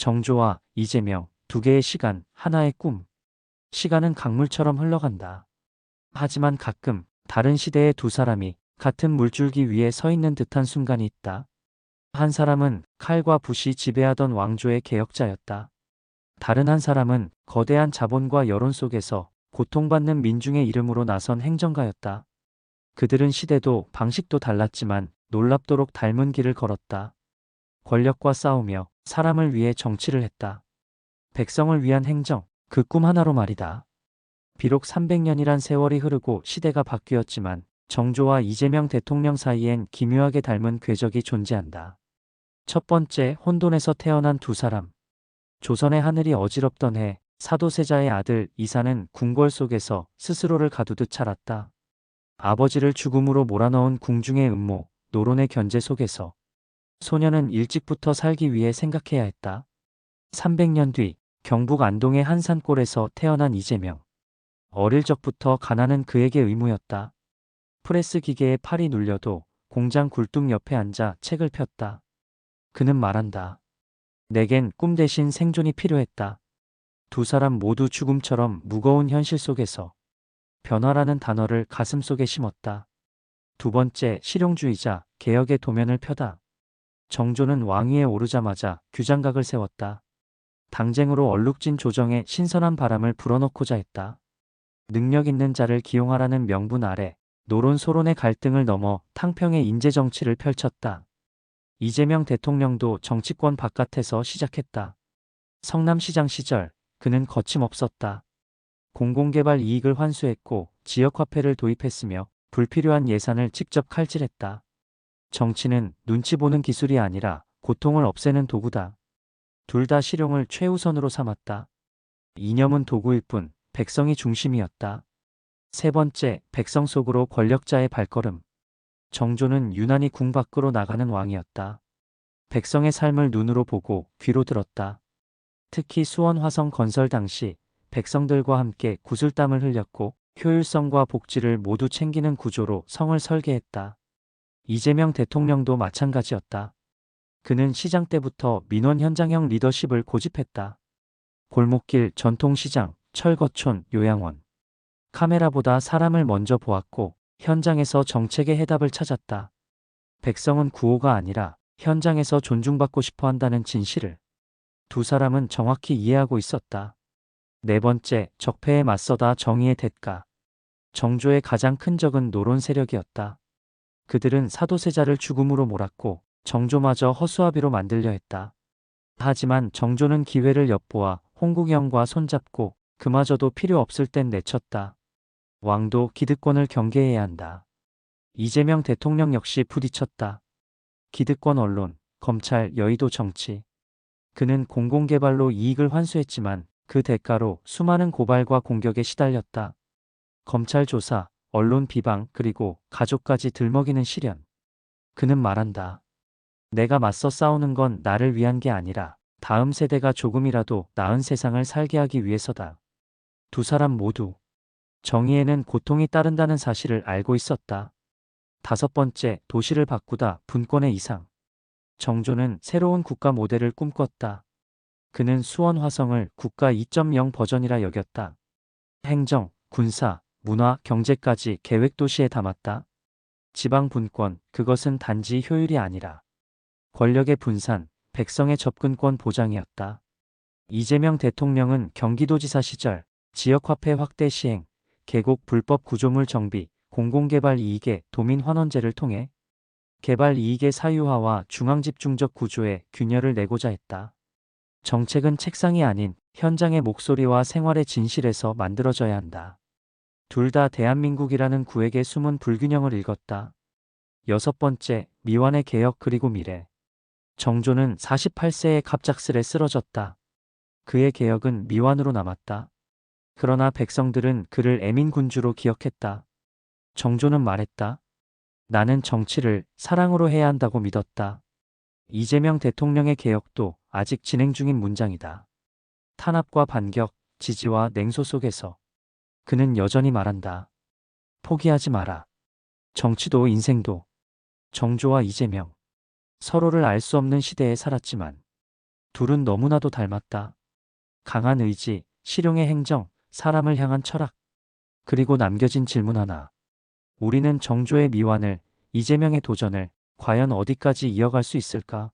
정조와 이재명 두 개의 시간, 하나의 꿈. 시간은 강물처럼 흘러간다. 하지만 가끔 다른 시대의 두 사람이 같은 물줄기 위에 서 있는 듯한 순간이 있다. 한 사람은 칼과 붓이 지배하던 왕조의 개혁자였다. 다른 한 사람은 거대한 자본과 여론 속에서 고통받는 민중의 이름으로 나선 행정가였다. 그들은 시대도 방식도 달랐지만 놀랍도록 닮은 길을 걸었다. 권력과 싸우며 사람을 위해 정치를 했다. 백성을 위한 행정, 그 꿈 하나로 말이다. 비록 300년이란 세월이 흐르고 시대가 바뀌었지만 정조와 이재명 대통령 사이엔 기묘하게 닮은 궤적이 존재한다. 첫 번째, 혼돈에서 태어난 두 사람. 조선의 하늘이 어지럽던 해, 사도세자의 아들 이사는 궁궐 속에서 스스로를 가두듯 자랐다. 아버지를 죽음으로 몰아넣은 궁중의 음모, 노론의 견제 속에서 소녀는 일찍부터 살기 위해 생각해야 했다. 300년 뒤 경북 안동의 한 산골에서 태어난 이재명. 어릴 적부터 가난은 그에게 의무였다. 프레스 기계에 팔이 눌려도 공장 굴뚝 옆에 앉아 책을 폈다. 그는 말한다. 내겐 꿈 대신 생존이 필요했다. 두 사람 모두 죽음처럼 무거운 현실 속에서 변화라는 단어를 가슴 속에 심었다. 두 번째, 실용주의자, 개혁의 도면을 펴다. 정조는 왕위에 오르자마자 규장각을 세웠다. 당쟁으로 얼룩진 조정에 신선한 바람을 불어넣고자 했다. 능력 있는 자를 기용하라는 명분 아래 노론 소론의 갈등을 넘어 탕평의 인재 정치를 펼쳤다. 이재명 대통령도 정치권 바깥에서 시작했다. 성남시장 시절 그는 거침없었다. 공공개발 이익을 환수했고 지역화폐를 도입했으며 불필요한 예산을 직접 칼질했다. 정치는 눈치 보는 기술이 아니라 고통을 없애는 도구다. 둘 다 실용을 최우선으로 삼았다. 이념은 도구일 뿐 백성이 중심이었다. 세 번째, 백성 속으로 권력자의 발걸음. 정조는 유난히 궁 밖으로 나가는 왕이었다. 백성의 삶을 눈으로 보고 귀로 들었다. 특히 수원 화성 건설 당시 백성들과 함께 구슬땀을 흘렸고 효율성과 복지를 모두 챙기는 구조로 성을 설계했다. 이재명 대통령도 마찬가지였다. 그는 시장 때부터 민원 현장형 리더십을 고집했다. 골목길, 전통시장, 철거촌, 요양원. 카메라보다 사람을 먼저 보았고 현장에서 정책의 해답을 찾았다. 백성은 구호가 아니라 현장에서 존중받고 싶어 한다는 진실을 두 사람은 정확히 이해하고 있었다. 네 번째, 적폐에 맞서다 정의의 대가. 정조의 가장 큰 적은 노론 세력이었다. 그들은 사도세자를 죽음으로 몰았고 정조마저 허수아비로 만들려 했다. 하지만 정조는 기회를 엿보아 홍국영과 손잡고 그마저도 필요 없을 땐 내쳤다. 왕도 기득권을 경계해야 한다. 이재명 대통령 역시 부딪혔다. 기득권 언론, 검찰, 여의도 정치. 그는 공공개발로 이익을 환수했지만 그 대가로 수많은 고발과 공격에 시달렸다. 검찰 조사, 언론 비방, 그리고 가족까지 들먹이는 시련. 그는 말한다. 내가 맞서 싸우는 건 나를 위한 게 아니라 다음 세대가 조금이라도 나은 세상을 살게 하기 위해서다. 두 사람 모두 정의에는 고통이 따른다는 사실을 알고 있었다. 다섯 번째, 도시를 바꾸다 분권의 이상. 정조는 새로운 국가 모델을 꿈꿨다. 그는 수원 화성을 국가 2.0 버전이라 여겼다. 행정, 군사, 문화, 경제까지 계획 도시에 담았다. 지방 분권, 그것은 단지 효율이 아니라 권력의 분산, 백성의 접근권 보장이었다. 이재명 대통령은 경기도지사 시절 지역화폐 확대 시행, 계곡 불법 구조물 정비, 공공개발 이익의 도민 환원제를 통해 개발 이익의 사유화와 중앙집중적 구조에 균열을 내고자 했다. 정책은 책상이 아닌 현장의 목소리와 생활의 진실에서 만들어져야 한다. 둘 다 대한민국이라는 구에게 숨은 불균형을 읽었다. 여섯 번째, 미완의 개혁 그리고 미래. 정조는 48세에 갑작스레 쓰러졌다. 그의 개혁은 미완으로 남았다. 그러나 백성들은 그를 애민군주로 기억했다. 정조는 말했다. 나는 정치를 사랑으로 해야 한다고 믿었다. 이재명 대통령의 개혁도 아직 진행 중인 문장이다. 탄압과 반격, 지지와 냉소 속에서 그는 여전히 말한다. 포기하지 마라. 정치도 인생도 정조와 이재명 서로를 알 수 없는 시대에 살았지만 둘은 너무나도 닮았다. 강한 의지, 실용의 행정, 사람을 향한 철학. 그리고 남겨진 질문 하나. 우리는 정조의 미완을, 이재명의 도전을 과연 어디까지 이어갈 수 있을까?